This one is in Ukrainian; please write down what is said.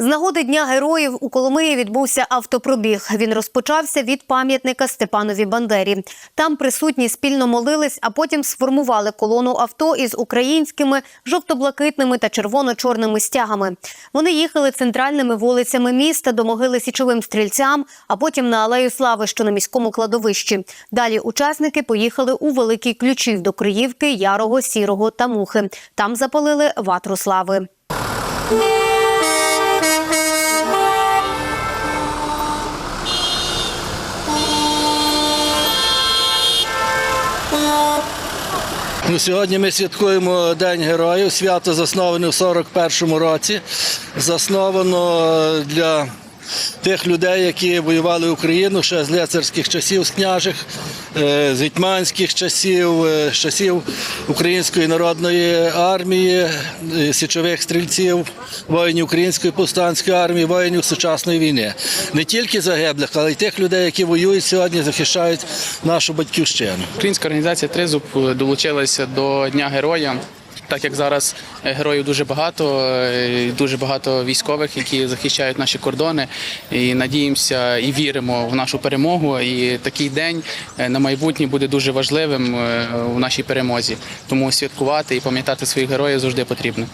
З нагоди Дня героїв у Коломиї відбувся автопробіг. Він розпочався від пам'ятника Степанові Бандері. Там присутні спільно молились, а потім сформували колону авто із українськими жовто-блакитними та червоно-чорними стягами. Вони їхали центральними вулицями міста до могили січовим стрільцям, а потім на алею слави, що на міському кладовищі. Далі учасники поїхали у Великий Ключів до Криївки, Ярого, Сірого та Мухи. Там запалили ватру слави. Ну, сьогодні ми святкуємо День героїв. Свято засноване в 41-му році. Засновано для тих людей, які воювали в Україну ще з лицарських часів, з княжих, з гетьманських часів, е, з часів Української народної армії, е, січових стрільців, воїнів Української повстанської армії, воїнів сучасної війни. Не тільки загиблих, але й тих людей, які воюють сьогодні, захищають нашу батьківщину. Українська організація Тризуб долучилася до Дня героя. Так як зараз е, героїв дуже багато, е, дуже багато військових, які захищають наші кордони, і надіємося і віримо в нашу перемогу. І такий день е, на майбутнє буде дуже важливим в нашій перемозі. Тому святкувати і пам'ятати своїх героїв завжди потрібно.